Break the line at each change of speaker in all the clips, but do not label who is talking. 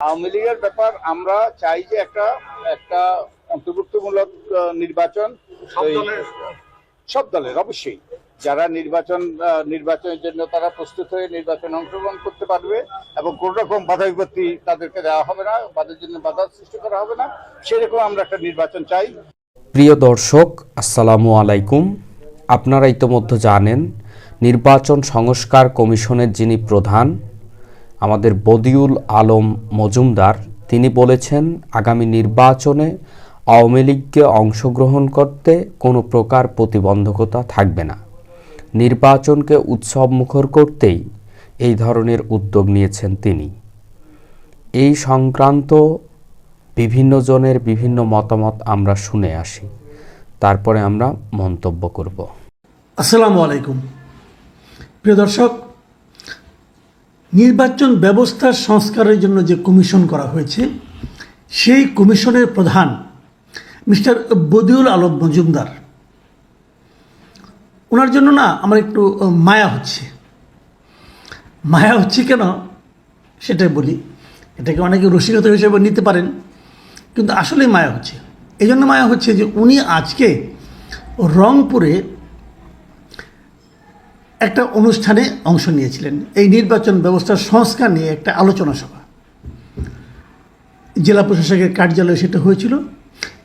আওয়ামী লীগের ব্যাপার আমরা চাই যে একটা একটা অন্তর্ভুক্তমূলক নির্বাচন সব দলের। অবশ্যই। যারা নির্বাচন নির্বাচনের জন্য তারা প্রস্তুত হয়ে নির্বাচনে অংশগ্রহণ করতে পারবে এবং কোন রকম বাধা বিপত্তি তাদেরকে দেওয়া হবে না তাদের জন্য বাধা সৃষ্টি করা হবে না সেরকম আমরা একটা নির্বাচন চাই।
প্রিয় দর্শক আসসালামু আলাইকুম। আপনারা ইতোমধ্যে জানেন নির্বাচন সংস্কার কমিশনের যিনি প্রধান আমাদের বদিউল আলম মজুমদার, তিনি বলেছেন, আগামী নির্বাচনে আওয়ামী লীগকে অংশগ্রহণ করতে কোনো প্রকার প্রতিবন্ধকতা থাকবে না। নির্বাচনকে উৎসব মুখর করতেই এই ধরনের উদ্যোগ নিয়েছেন তিনি। এই সংক্রান্ত বিভিন্ন জনের বিভিন্ন মতামত আমরা শুনে আসি। তারপরে আমরা মন্তব্য করব।
আসসালামু আলাইকুম। প্রিয় দর্শক নির্বাচন ব্যবস্থার সংস্কারের জন্য যে কমিশন করা হয়েছে, সেই কমিশনের প্রধান মিস্টার বদিউল আলম মজুমদার। ওনার জন্য না আমার একটু মায়া হচ্ছে। মায়া হচ্ছে কেন? সেটাই বলি। এটাকে অনেকে রসিকতা হিসেবে নিতে পারেন, কিন্তু আসলেই মায়া হচ্ছে। এই জন্য মায়া হচ্ছে যে উনি আজকে রংপুরে একটা অনুষ্ঠানে অংশ নিয়েছিলেন। এই নির্বাচন ব্যবস্থার সংস্কার নিয়ে একটা আলোচনা সভা। জেলা প্রশাসকের কার্যালয়ে সেটা হয়েছিল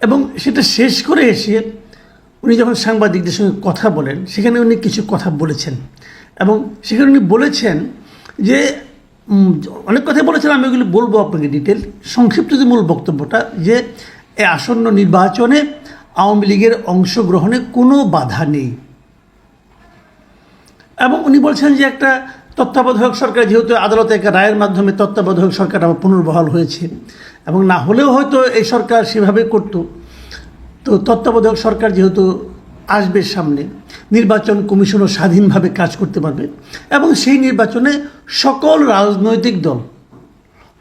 এবং সেটা শেষ করে এসে উনি যখন সাংবাদিকদের সঙ্গে কথা বলেন, সেখানে উনি কিছু কথা বলেছেন এবং সেখানে উনি বলেছেন যে অনেক কথাই বলেছেন, আমি ওগুলো বলব আপনাকে ডিটেল সংক্ষিপ্ত যে মূল বক্তব্যটা যে এই আসন্ন নির্বাচনে আওয়ামী লীগের অংশগ্রহণে কোনো বাধা নেই। এবং উনি বলছেন যে একটা তত্ত্বাবধায়ক সরকার, যেহেতু আদালতে একটা রায়ের মাধ্যমে তত্ত্বাবধায়ক সরকার আবার পুনর্বহাল হয়েছে, এবং না হলেও হয়তো এই সরকার সেভাবে করতো। তো তত্ত্বাবধায়ক সরকার যেহেতু আসবে সামনে, নির্বাচন কমিশনও স্বাধীনভাবে কাজ করতে পারবে, এবং সেই নির্বাচনে সকল রাজনৈতিক দল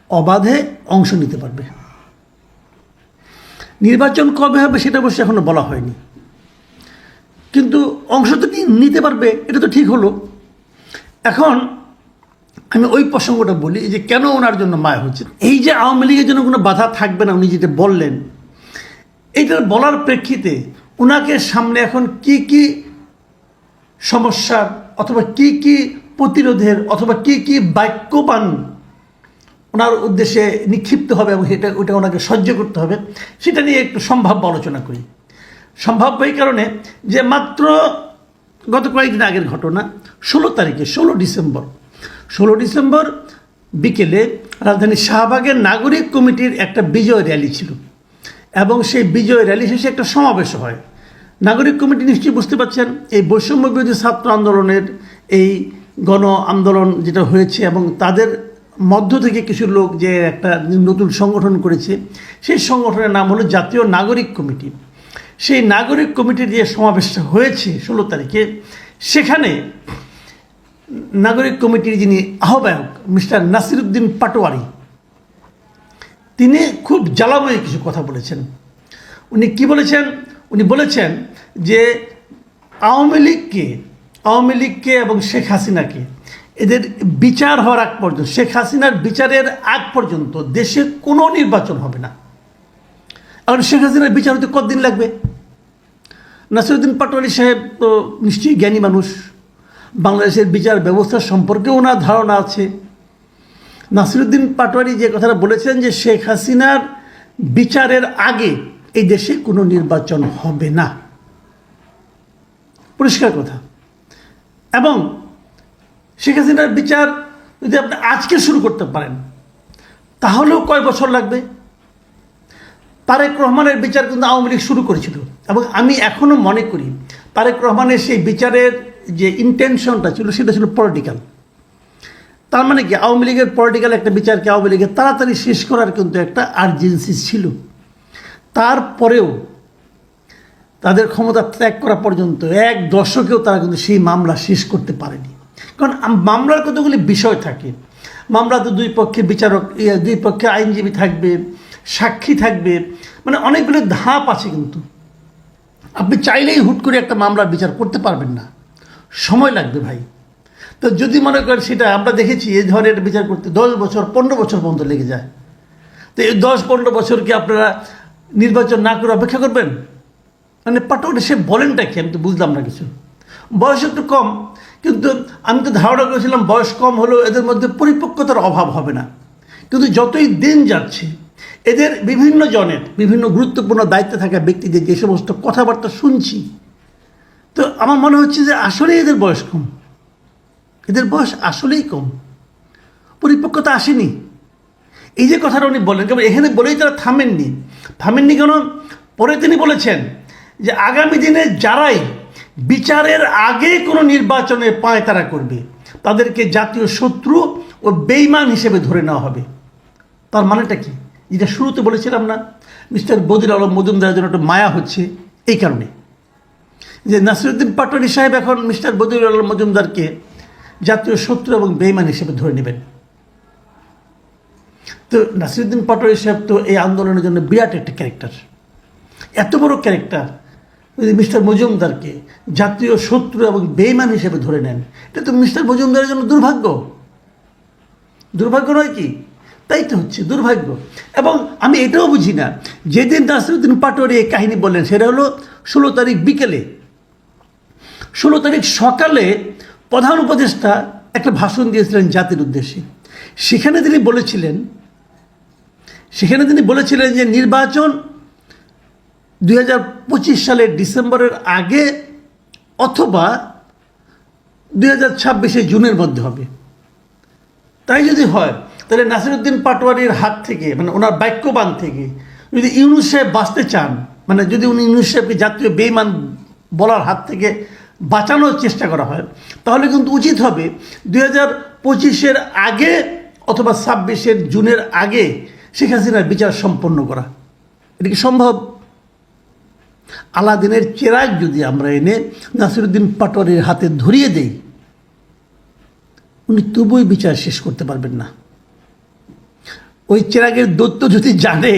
অবাধে অংশ নিতে পারবে। নির্বাচন কবে হবে সেটা অবশ্যই এখনও বলা হয়নি। কিন্তু অংশ তো নিতে পারবে? এটা তো ঠিক হলো। এখন আমি ওই প্রসঙ্গটা বলি যে কেন ওনার জন্য মায়া হচ্ছে? এই যে আওয়ামী লীগের জন্য কোনো বাধা থাকবে না উনি যেটা বললেন, এইটার বলার প্রেক্ষিতে ওনাকে সামনে এখন কি কি সমস্যার অথবা কি কি প্রতিরোধের অথবা কি কি বাক্যবান ওনার উদ্দেশ্যে নিক্ষিপ্ত হবে এবং সেটা, ওটা ওনাকে সহ্য করতে হবে, সেটা নিয়ে একটু সম্ভাব্য আলোচনা করি। সম্ভাব্য এই কারণে যে মাত্র গত কয়েকদিন আগের ঘটনা, ষোলো তারিখে, ষোলো ডিসেম্বর। ষোলো ডিসেম্বর বিকেলে রাজধানী শাহবাগের নাগরিক কমিটির একটা বিজয় র্যালি ছিল। এবং সেই বিজয় র্যালি শেষে একটা সমাবেশ হয়। নাগরিক কমিটি নিশ্চয়ই বুঝতে পারছেন, এই বৈষম্য বিরোধী ছাত্র আন্দোলনের এই গণ আন্দোলন যেটা হয়েছে এবং তাদের মধ্য থেকে কিছু লোক যে একটা নতুন সংগঠন করেছে, সেই সংগঠনের নাম হলো জাতীয় নাগরিক কমিটি। সেই নাগরিক কমিটির যে সমাবেশটা হয়েছে ষোলো তারিখে, সেখানে নাগরিক কমিটির যিনি আহ্বায়ক মিস্টার নাসিরুদ্দিন পাটোয়ারি, তিনি খুব জ্বালাময় কিছু কথা বলেছেন। উনি কি বলেছেন? উনি বলেছেন যে আওয়ামী লীগকে আওয়ামী লীগকে এবং শেখ হাসিনাকে, এদের বিচার হওয়ার আগ পর্যন্ত, শেখ হাসিনার বিচারের আগ পর্যন্ত দেশে কোনো নির্বাচন হবে না। এখন শেখ হাসিনার বিচার হতে কতদিন লাগবে? নাসিরুদ্দিন পাটোয়ারি সাহেব তো নিশ্চয়ই জ্ঞানী মানুষ। বাংলাদেশের বিচার ব্যবস্থা সম্পর্কে ওনার ধারণা আছে। নাসিরুদ্দিন পাটোয়ারি যে কথাটা বলেছেন যে শেখ হাসিনার বিচারের আগে এই দেশে কোনো নির্বাচন হবে না। পরিষ্কার কথা। এবং শেখ হাসিনার বিচার যদি আপনি আজকে শুরু করতে পারেন, তাহলেও কয় বছর লাগবে? তারেক রহমানের বিচার কিন্তু আওয়ামী লীগ শুরু করেছিল। এবং আমি এখনও মনে করি তারেক রহমানের সেই বিচারের যে ইন্টেনশনটা ছিল সেটা ছিল পলিটিক্যাল তার মানে কি আওয়ামী লীগের পলিটিক্যাল একটা বিচারকে আওয়ামী লীগের তাড়াতাড়ি শেষ করার কিন্তু একটা আর্জেন্সি ছিল। তারপরেও তাদের ক্ষমতা ত্যাগ করা পর্যন্ত এক দশকেও তারা কিন্তু সেই মামলা শেষ করতে পারেনি। কারণ মামলার কতগুলি বিষয় থাকে। মামলাতে দুই পক্ষের বিচারক ইয়ে, দুই পক্ষে আইনজীবী থাকবে সাক্ষী থাকবে। মানে অনেকগুলো ধাপ আছে কিন্তু। আপনি চাইলেই হুট করে একটা মামলার বিচার করতে পারবেন না। সময় লাগবে ভাই। তো যদি মনে করেন সেটা, আমরা দেখেছি এই ধরনের বিচার করতে দশ বছর, পনেরো বছর পর্যন্ত লেগে যায়। তো এই দশ, পনেরো বছর কি আপনারা নির্বাচন না করে অপেক্ষা করবেন? মানে পাটোয়ারি সে বলেনটা কি? আমি তো বুঝলাম না কিছু। বয়স একটু কম, কিন্তু আমি তো ধারণা করেছিলাম বয়স কম হলেও এদের মধ্যে পরিপক্কতার অভাব হবে না। কিন্তু যতই দিন যাচ্ছে এদের বিভিন্ন জনের বিভিন্ন গুরুত্বপূর্ণ দায়িত্বে থাকা ব্যক্তিদের যে সমস্ত কথাবার্তা শুনছি, তো আমার মনে হচ্ছে যে আসলেই এদের বয়স কম। এদের বয়স আসলেই কম। পরিপক্কতা আসেনি। এই যে কথাটা উনি বলেন কেবল এখানে বলেই তারা থামেননি। থামেননি কেন? পরে তিনি বলেছেন যে আগামী দিনে যারাই বিচারের আগে কোনো নির্বাচনে পায় তারা করবে, তাদেরকে জাতীয় শত্রু ও বেইমান হিসেবে ধরে নেওয়া হবে। তার মানেটা কি? যেটা শুরুতে বলেছিলাম না, মিস্টার বদির আলম মজুমদারের জন্য একটা মায়া হচ্ছে এই কারণে। যে নাসিরুদ্দিন পাটোয়ারি সাহেব এখন মিস্টার বদির আলম মজুমদারকে জাতীয় শত্রু এবং বেইমান হিসেবে ধরে নেবেন। তো নাসিরুদ্দিন পাটোয়ারি সাহেব তো এই আন্দোলনের জন্য বিরাট একটা ক্যারেক্টার। এত বড় ক্যারেক্টার যদি মিস্টার মজুমদারকে জাতীয় শত্রু এবং বেইমান হিসেবে ধরে নেন, এটা তো মিস্টার মজুমদারের জন্য দুর্ভাগ্য। দুর্ভাগ্য নয় কি? তাই তো হচ্ছে, দুর্ভাগ্য। এবং আমি এটাও বুঝি না, যেদিন নাসিরুদ্দিন পাটোয়ারি এই কাহিনী বললেন, সেটা হলো ষোলো তারিখ বিকেলে। ষোলো তারিখ সকালে প্রধান উপদেষ্টা একটা ভাষণ দিয়েছিলেন জাতির উদ্দেশ্যে। সেখানে তিনি বলেছিলেন, সেখানে তিনি বলেছিলেন যে নির্বাচন দুই হাজার পঁচিশ সালের ডিসেম্বরের আগে অথবা দুই জুনের মধ্যে হবে। তাই যদি হয় তাহলে নাসিরুদ্দিন পাটোয়ারির হাত থেকে মানে ওনার বাক্যবান থেকে, যদি ইউনুস সাহেব বাঁচতে চান মানে যদি উনি ইউনুস সাহেবকে জাতীয় বেইমান বলার হাত থেকে বাঁচানোর চেষ্টা করা হয়, তাহলে কিন্তু উচিত হবে দুই হাজার পঁচিশের আগে অথবা ছাব্বিশের জুনের আগে শেখ হাসিনার বিচার সম্পন্ন করা। এটা কি সম্ভব? আলাদিনের চেরাগ যদি আমরা এনে নাসিরুদ্দিন পাটোয়ারির হাতে ধরিয়ে দেই, উনি তবুই বিচার শেষ করতে পারবেন না। ওই চেরাগের দৈত্য যদি জানে,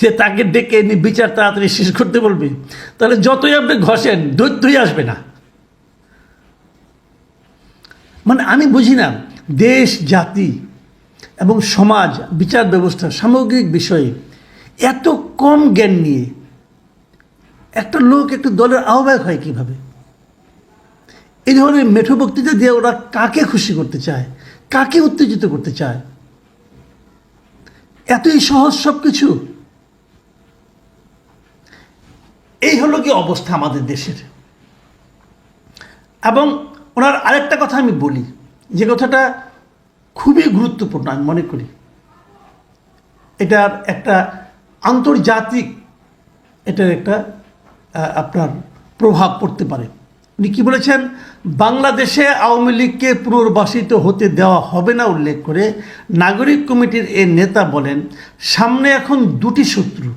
সে তাকে ডেকে এনে বিচার তাড়াতাড়ি শেষ করতে বলবে, তাহলে যতই আপনি ঘষেন, দৈত্যই আসবে না। মানে আমি বুঝি না, দেশ, জাতি এবং সমাজ, বিচার ব্যবস্থা, সামগ্রিক বিষয়ে এত কম জ্ঞান নিয়ে একটা লোক একটু দলের আহ্বায়ক হয় কীভাবে? এই ধরনের মেঠো বক্তৃতা দিয়ে ওরা কাকে খুশি করতে চায়, কাকে উত্তেজিত করতে চায়? এতই সহজ সব কিছু এই হলো কি অবস্থা আমাদের দেশের। এবং ওনার আরেকটা কথা আমি বলি, যে কথাটা খুবই গুরুত্বপূর্ণ আমি মনে করি। এটার একটা আন্তর্জাতিক, এটার একটা আপনার প্রভাব পড়তে পারে। উনি কি বলেছেন? বাংলাদেশে আওয়ামী লীগকে পুনর্বাসিত হতে দেওয়া হবে না উল্লেখ করে নাগরিক কমিটির এ নেতা বলেন, সামনে এখন দুটি শত্রু।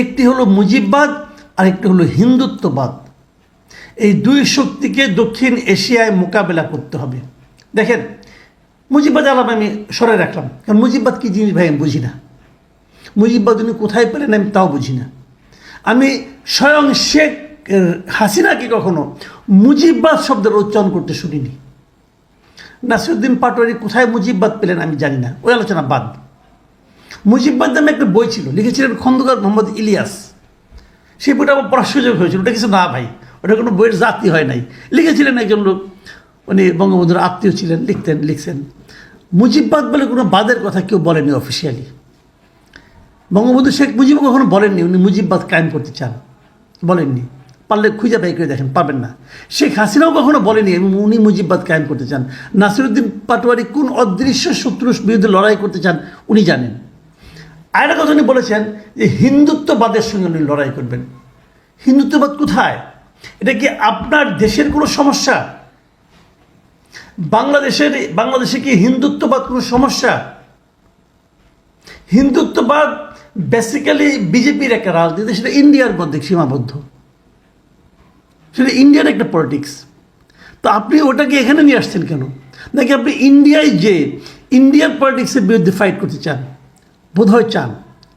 একটি হলো মুজিববাদ আর একটি হলো হিন্দুত্ববাদ। এই দুই শক্তিকে দক্ষিণ এশিয়ায় মোকাবেলা করতে হবে। দেখেন, মুজিববাদ আলাপ আমি সরে রাখলাম, কারণ মুজিববাদ কী জিনিস ভাই আমি বুঝি না। মুজিববাদ উনি কোথায় পেলেন আমি তাও বুঝি না। আমি স্বয়ং শেখ হাসিনাকে কখনো মুজিববাদ শব্দের উচ্চারণ করতে শুনিনি? নাসিরুদ্দিন পাটোয়ারি কোথায় মুজিববাদ পেলেন আমি জানি না, ওই আলোচনা বাদ। মুজিববাদ নামে একটা বই ছিল, লিখেছিলেন খন্দকার মোহাম্মদ ইলিয়াস। সেই বইটা আমার পড়ার সুযোগ হয়েছিল, ওটা কিছু না ভাই, ওটা কোনো বইয়ের জাতি হয় নাই। লিখেছিলেন একজন লোক, উনি বঙ্গবন্ধুর আত্মীয় ছিলেন, লিখতেন, লিখছেন। মুজিববাদ বলে কোনো বাদের কথা কেউ বলেনি অফিসিয়ালি বঙ্গবন্ধু শেখ মুজিব কখনো বলেননি উনি মুজিববাদ কায়েম করতে চান, বলেননি। পারলে খুঁজে বাই করে দেখেন পাবেন না। শেখ হাসিনাও কখনো বলেনি উনি মুজিববাদ কায়েম করতে চান। নাসিরুদ্দিন পাটোয়ারি কোন অদৃশ্য শত্রুর বিরুদ্ধে লড়াই করতে চান, উনি জানেন। আরেকটা কথা উনি বলেছেন যে, হিন্দুত্ববাদের সঙ্গে উনি লড়াই করবেন। হিন্দুত্ববাদ কোথায়? এটা কি আপনার দেশের কোনো সমস্যা? বাংলাদেশের, বাংলাদেশে কি হিন্দুত্ববাদ কোনো সমস্যা? হিন্দুত্ববাদ বেসিক্যালি বিজেপির একটা রাজনীতি, সেটা ইন্ডিয়ার মধ্যে সীমাবদ্ধ। সেটা ইন্ডিয়ার একটা পলিটিক্স তো আপনি ওটাকে এখানে নিয়ে আসছেন কেন? নাকি আপনি ইন্ডিয়ায় যে ইন্ডিয়ান পলিটিক্সের বিরুদ্ধে ফাইট করতে চান, বোধহয় চান?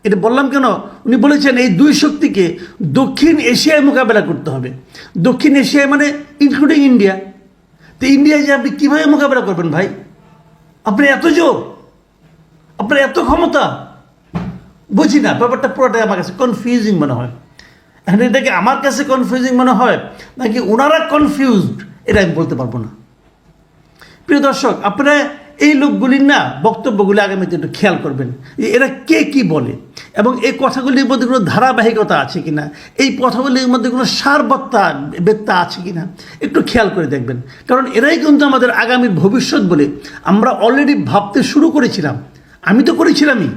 এটা বললাম কেন? উনি বলেছেন এই দুই শক্তিকে দক্ষিণ এশিয়ায় মোকাবেলা করতে হবে। দক্ষিণ এশিয়ায় মানে ইনক্লুডিং ইন্ডিয়া তো ইন্ডিয়ায় যে আপনি কীভাবে মোকাবেলা করবেন ভাই? আপনি এত জোর? আপনার এত ক্ষমতা? বুঝি না, ব্যাপারটা পুরোটাই আমার কাছে কনফিউজিং মনে হয়। এখন এটাকে আমার কাছে কনফিউজিং মনে হয়, নাকি ওনারা কনফিউজড এটা আমি বলতে পারব না। প্রিয় দর্শক, আপনারা এই লোকগুলির না বক্তব্যগুলি আগামীতে একটু খেয়াল করবেন এরা কে কি বলে, এবং এই কথাগুলির মধ্যে কোনো ধারাবাহিকতা আছে কিনা, এই কথাগুলির মধ্যে কোনো সারবত্তা বেত্তা আছে কিনা, একটু খেয়াল করে দেখবেন। কারণ এরাই কিন্তু আমাদের আগামীর ভবিষ্যৎ বলে আমরা অলরেডি ভাবতে শুরু করেছিলাম। আমি তো করেছিলামই।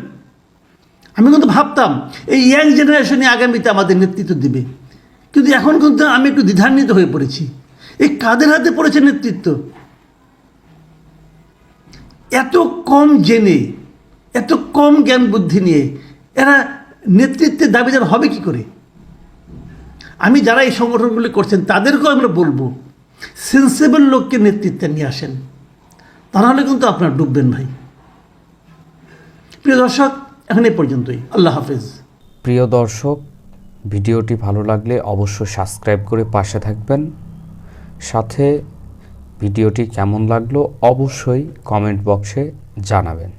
আমি কিন্তু ভাবতাম, এই ইয়াং জেনারেশনই আগামীতে আমাদের নেতৃত্ব দিবে। কিন্তু এখন কিন্তু আমি একটু দ্বিধান্বিত হয়ে পড়েছি। এই কাদের হাতে পড়েছে নেতৃত্ব? এত কম জেনে, এত কম জ্ঞান বুদ্ধি নিয়ে এরা নেতৃত্বের দাবিদার হবে কি করে? আমি যারা এই সংগঠনগুলি করছেন, তাদেরকেও আমরা বলব সেন্সেবল লোককে নেতৃত্বে নিয়ে আসেন। তা নাহলে কিন্তু আপনারা ডুববেন ভাই। প্রিয় দর্শক এখন পর্যন্তই। আল্লাহ হাফেজ।
প্রিয় দর্শক, ভিডিওটি ভালো লাগলে অবশ্যই সাবস্ক্রাইব করে পাশে থাকবেন। সাথে ভিডিওটি কেমন লাগল অবশ্যই কমেন্ট বক্সে জানাবেন।